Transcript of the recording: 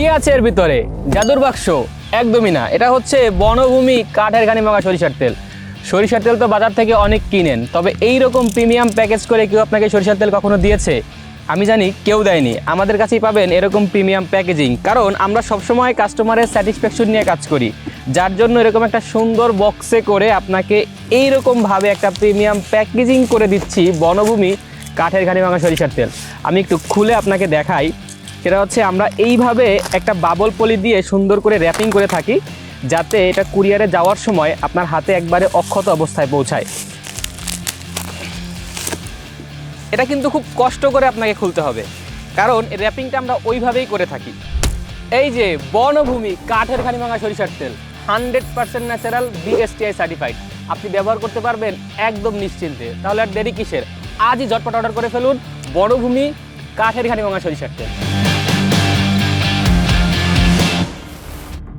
কি আছে এর ভিতরে? জাদুর বাক্স। একদমই না। এটা হচ্ছে বনভূমি কাঠের ঘানি মাখা সরিষার তেল। সরিষার তেল তো বাজার থেকে অনেক কিনেন। তবে এই রকম প্রিমিয়াম প্যাকেজ করে কেউ আপনাকে সরিষার তেল কখনো দিয়েছে? আমি জানি কেউ দেয়নি। আমাদের কাছেই পাবেন এরকম প্রিমিয়াম প্যাকেজিং। কারণ আমরা সবসময় কাস্টমারের স্যাটিসফ্যাকশন নিয়ে কাজ করি। যার জন্য এরকম একটা সুন্দর বক্সে করে আপনাকে এই এইরকমভাবে একটা প্রিমিয়াম প্যাকেজিং করে দিচ্ছি বনভূমি কাঠের ঘানি ভাঙা সরিষার তেল। আমি একটু খুলে আপনাকে দেখাই। সেটা হচ্ছে আমরা এইভাবে একটা বাবল পলি দিয়ে সুন্দর করে র্যাপিং করে থাকি, যাতে এটা কুরিয়ারে যাওয়ার সময় আপনার হাতে একবারে অক্ষত অবস্থায় পৌঁছায়। এটা কিন্তু খুব কষ্ট করে আপনাকে খুলতে হবে, কারণ র্যাপিংটা আমরা ওইভাবেই করে থাকি। এই যে বনভূমি, কাঠের খানি ভাঙা সরিষার তেল hundred percent natural BSTI certified আপনি ব্যবহার করতে পারবেন একদম নিশ্চিন্তে। তাহলে আর দেরি কিসের? আজই ঝটপট অর্ডার করে ফেলুন বনভূমি, কাঠের খানি ভাঙা সরিষার তেল।